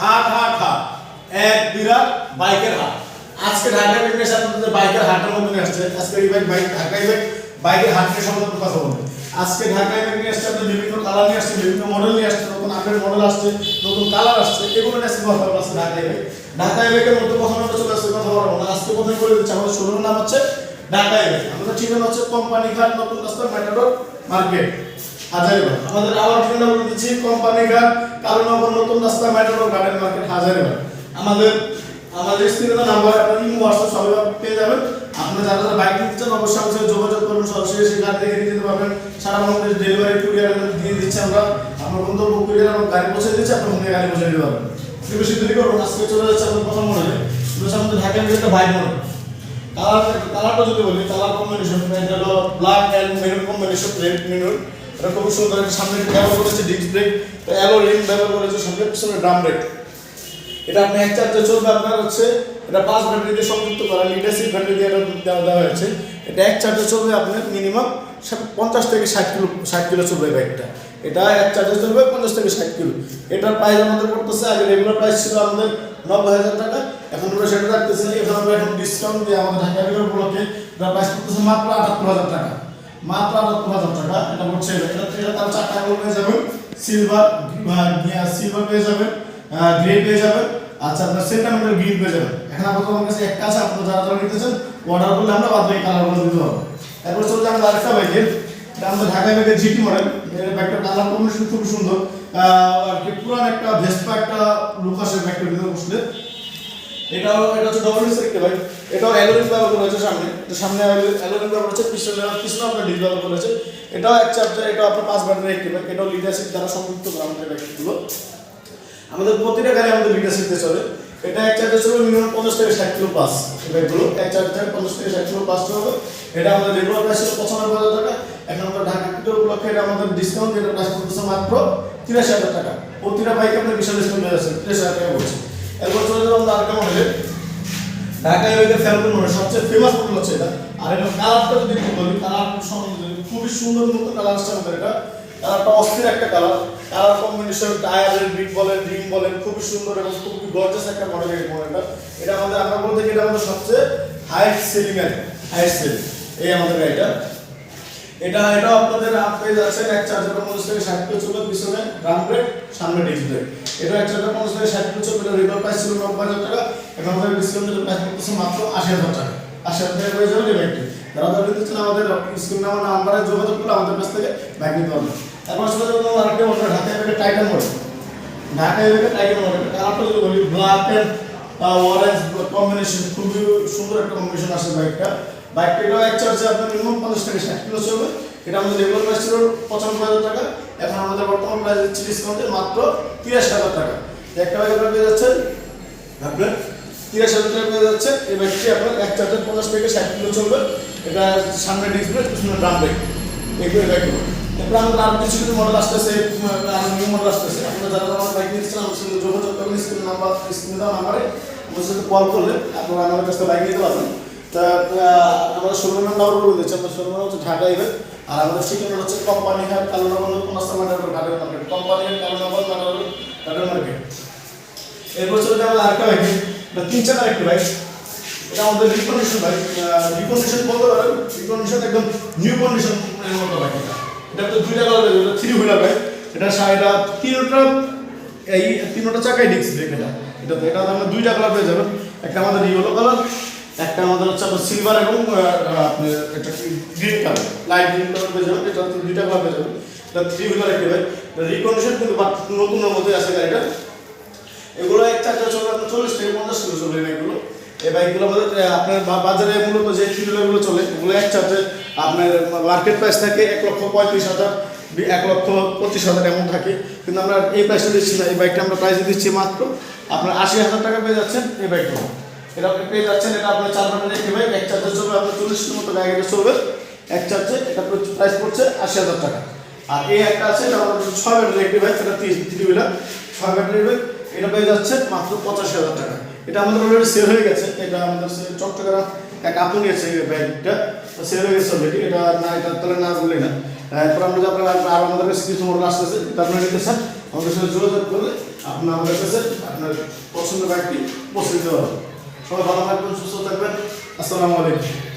হাট হাট হাট এক বিরাট বাইকের হাট আজকে ঢাকা ইভেন্টের সাথে বাইকের হাটের মধ্যে আসছে। আজকে এই বাইক বাইক, ঢাকা ইভেন্ট বাইকের হাট সম্পর্কে কথা বলব। আজকে ঢাকা ইভেন্ট নিয়ে আসছে, আপনাদের বিভিন্ন কালার নিয়ে আসছে, বিভিন্ন মডেল নিয়ে আসছে, নতুন আপডেট মডেল আসছে, নতুন কালার আসছে, এগুলো নিয়ে আজকে কথা আজকে ঢাকা ইভেন্ট ঢাকা ইভেন্টের মধ্যে প্রথম একটা চলে আসছে, কথা বলব না। আজকে প্রথমে করে দিচ্ছি, আমাদের শোরুমের নাম হচ্ছে ঢাকা ইভেন্ট আমাদের ঠিকানা হচ্ছে কোম্পানি ঘাট, নতুন রাস্তা মেটাডোর মার্কেট হাজারিবাগ আমাদের আবার ঠিকানা বলে দিচ্ছি কোম্পানি ঘাট কালুনগর নতুন রাস্তা মেটাডোর গার্ডেন মার্কেট হাজারিবাগ আমাদের আমাদের স্ক্রিনে নাম্বার আপনারা ইমো হোয়াটসঅ্যাপ সবাই পেয়ে যাবেন। আপনারা যারা বাইক নিতে অবশ্যই যোগাযোগ করুন, সরাসরি এসে গাড়ি দেখে নিয়ে পারবেন। সারা বাংলাদেশ ডেলিভারি কুরিয়ার দিয়ে দিচ্ছি আমরা। আপনার গন্তব্য কুরিয়ার আমরা গাড়ি পৌঁছে দিচ্ছি আপনার হোমে গাড়ি পৌঁছে দিতে পারবেন। বেশি দেরি করুন আজকে আপনার প্রথম মডেলে এটা আমাদের ঢাকার কালার কালারটা যদি বলি কালার কম্বিনেশন এটা হলো black and maroon combination red এটা খুব সুন্দর একটা সামনে ব্যবহার করেছে ডিস্ক ব্রেক অ্যালো রিম ব্যবহার করেছে, সামনে পিছনে ড্রাম ব্রেক এটা আপনি এক চার্জে চলবে আপনার হচ্ছে, এটা পাঁচ ব্যাটারি দিয়ে সংযুক্ত করা লিডাসিভ ব্যাটারি দিয়ে এটা দেওয়া হয়েছে। এটা এক চার্জে চলবে আপনার মিনিমাম পঞ্চাশ থেকে ষাট কিলো ষাট কিলো চলবে বাইকটা এটা এক চার্জে চলবে পঞ্চাশ থেকে ষাট কিলো। এটার প্রাইস আমাদের পড়তেছে, আগে রেগুলার প্রাইস ছিল আমাদের নব্বই হাজার টাকা, এখন আমরা সেটা রাখতেছি, এখন আমরা এখন ডিসকাউন্ট দিয়ে আমাদের ঢাকা বিভাগ উপলক্ষে প্রাইস পড়তেছে মাত্র আটাত্তর হাজার টাকা। মাত্র আটাত্তর হাজার টাকা, এটা পড়ছে এটা এটা তার চারটা আঙুল পেয়ে যাবেন। সিলভার সিলভার পেয়ে যাবেন গ্রে পেয়ে যাবেন। আচ্ছা আপনার সেন্টামেন্টাল গ্রিন পেয়ে যাবেন। এখন আপাতত আমার কাছে একটা আছে আপনারা যারা যারা নিতে চান অর্ডার করলে আমরা বাদ বাকি কালারগুলো দিতে পারব। এরপর চলে যাব আরেকটা বাইকের এটা আমাদের ঢাকা বাইকের জিটি মডেল এর বাইকটা কালার কম্বিনেশন খুব সুন্দর। আর কি পুরান একটা ভেস্পা একটা লুক আসে বাইকটার ভিতরে বসলে। এটাও, এটা হচ্ছে ডবল ডিস্ক একটা বাইক এটাও অ্যালোরিং ব্যবহার করা হয়েছে সামনে। এটা সামনে অ্যালোরিং ব্যবহার হচ্ছে পিছনে পিছনে আপনার ডিস ব্যবহার করেছে এটাও এক চার্জার এটাও আপনার পাঁচ ব্যাটারি একটি বাইক এটাও লিডারশিপ দ্বারা সংযুক্ত করা আমাদের বাইকগুলো আমাদের প্রতিটা গাড়ি আমাদের লিডারশিপে চলে এটা এক চার্জার চলবে মিনিমাম পঞ্চাশ থেকে ষাট কিলো প্লাস বাইকগুলো এক চার্জার পঞ্চাশ থেকে ষাট কিলো প্লাস চলবে। এটা আমাদের রেগুলার প্রাইস ছিল পঁচানব্বই হাজার টাকা। এখন আমরা ঢাকা কিটোর উপলক্ষে এটা আমাদের ডিসকাউন্ট যেটা প্রাইস করতেছে মাত্র তিরাশি হাজার টাকা। প্রতিটা বাইকে আপনার বিশাল ডিসকাউন্ট যাচ্ছে, তিরাশি হাজার টাকা বলছে। এরপর চলে যাব আমরা আরেকটা মডেলে ফ্যালকন মডেল সবচেয়ে ফেমাস মডেল হচ্ছে এটা। আর এটা কালারটা যদি একটু বলি কালার খুবই সুন্দর মতো কালার আসছে আমাদের এটা। কালারটা অস্থির একটা কালার কালার কম্বিনেশন টায়ারের বিট বলেন রিম বলেন, খুবই সুন্দর এবং খুবই গর্জাস একটা মডেল এই মডেলটা এটা আমাদের, আমরা বলতে এটা আমাদের সবচেয়ে হাইট সেলিং গাড়ি হাইট সেলিং এই আমাদের গাড়িটা। এটা, এটাও আপনাদের আপ যাচ্ছেন এক চার্জার পঞ্চাশ থেকে ষাট কিলো চলবে পিছনে সামনে ডিস্ক এটা এক চার্জার পঞ্চাশ থেকে ষাট চলবে এটা রিভার প্রাইস ছিল নব্বই হাজার টাকা, এখন আমাদের ডিসকাউন্টের প্রাইস করতেছে মাত্র আশি হাজার টাকা। আশি হাজার টাকা হয়ে যাবে বাইকটি যারা নিতে চান আমাদের স্ক্রিন নাম্বার, নাম্বারে যোগাযোগ করলে আমাদের কাছ থেকে বাইক নিতে পারবেন তারপর আসলে যেমন আরেকটা মডেল ঢাকা এবারে টাইটান মডেল ঢাকা এবারে টাইটান মডেল কালারটা যদি বলি ব্ল্যাক অ্যান্ড অরেঞ্জ কম্বিনেশন খুবই সুন্দর একটা কম্বিনেশন আসে বাইকটা বাইকটা এটাও এক চার্জে আপনার মিনিমাম পঞ্চাশ থেকে ষাট কিলো চলবে। এটা আমাদের রেগুলার প্রাইস ছিল পঁচানব্বই হাজার টাকা। এখন আমাদের বর্তমান প্রাইস দিচ্ছি ডিসকাউন্টে মাত্র তিরাশি হাজার টাকা। একটা বাইক আপনার পেয়ে যাচ্ছেন। আপনার তিরাশি হাজার টাকা পেয়ে যাচ্ছে এই বাইকটি আপনার এক চার্জার পঞ্চাশ থেকে ষাট কিলো চলবে। এটা সামনে ডিসপ্লে পিছনে ড্রাম ব্রেক এগুলো বাইকগুলো এরপর আমাদের আরও কিছু কিছু মডেল আসতেছে। আরও নিউ মডেল আসতেছে। আপনারা যারা আমার বাইক নিচ্ছেন আমার সঙ্গে যোগাযোগ করবেন স্ক্রিন নাম্বার স্ক্রিন দেওয়া নাম্বারে আমার সাথে কল করলে আপনারা আমাদের কাছ বাইক নিতে পারবেন। তা আহ, আমাদের শোরুমের নাম্বার বলে দিচ্ছি। আমাদের শোরুম হচ্ছে ঢাকা ইভেন্ট আর আমাদের ঠিকানা হচ্ছে কোম্পানি হাট কালুনগর কোনাস্তা মার্কেট ঘাটের মার্কেট কোম্পানি হাট কালুনগর ঘাটের ঘাটের মার্কেট এরপর চলে যাব আরেকটা বাইক এটা তিন চাকার একটি বাইক এটা আমাদের রিকন্ডিশন বাইক রিকন্ডিশন বলতে পারেন রিকন্ডিশন একদম নিউ কন্ডিশন মতো বাইক এটা। এটা তো দুইটা কালার এটা থ্রি হুইলার বাইক এটা সাইডা তিনটা, এই তিনটা চাকায় ডিস্ক ব্রেক এটা এটা তো, এটা আমরা দুইটা কালার পেয়ে যাবেন একটা আমাদের ইয়েলো কালার একটা আমাদের হচ্ছে আপনার সিলভার এবং green colour light green colour পেয়ে যাবেন, এটা দুইটা কালার পেয়ে যাবেন। এটা থ্রি হুইলার একটি বাইক রিকন্ডিশন কিন্তু বাট নতুনের মধ্যে আছে গাড়িটা। এগুলো এক চার্জার চলবে আপনার চল্লিশ থেকে পঞ্চাশ কিলো চলবে এই বাইকগুলো এই বাইকগুলো আমাদের আপনার বাজারে মূলত যে থ্রিগুলো চলে, এগুলো এক চার্জে আপনার মার্কেট প্রাইস থাকে এক লক্ষ পঁয়ত্রিশ হাজার এক লক্ষ পঁচিশ হাজার এমন থাকে। কিন্তু আমরা এই প্রাইসটা দিচ্ছি না, এই বাইকটা আমরা প্রাইসে দিচ্ছি মাত্র আপনার আশি হাজার টাকা পেয়ে যাচ্ছেন এই বাইকগুলো এটা আপনি পেয়ে যাচ্ছেন, এটা আপনার চার বাটার একটি বাইক এক চার্জে চলবে আপনার চল্লিশ মতো গাড়িটা চলবে এক চার্জে এটা প্রাইস পড়ছে আশি হাজার টাকা। আর এই একটা আছে, এটা আমাদের ছয় ব্যাটারি একটি এটা তিরিশ থ্রি হুইলার। ছয় ব্যাটারি বাইক এটা পেয়ে যাচ্ছে মাত্র পঁচাশি হাজার টাকা। এটা আমাদের অলরেডি সেল হয়ে গেছে, এটা আমাদের চট্টগ্রাম, এক আপু নিয়েছে ব্যাগটা। সেল হয়ে গেছে অলরেডি এটা না, এটা তাহলে না বলি না। এরপর আমরা আপনারা আর আমাদের কাছে কিছু মডেল আসতেছে আপনারা নিতে চান, আমাদের সাথে যোগাযোগ করলে আপনি আমাদের কাছে আপনার পছন্দের বাইকটি পৌঁছে দিতে পারবেন। সবাই ভালো থাকবেন সুস্থ থাকবেন আসসালামু আলাইকুম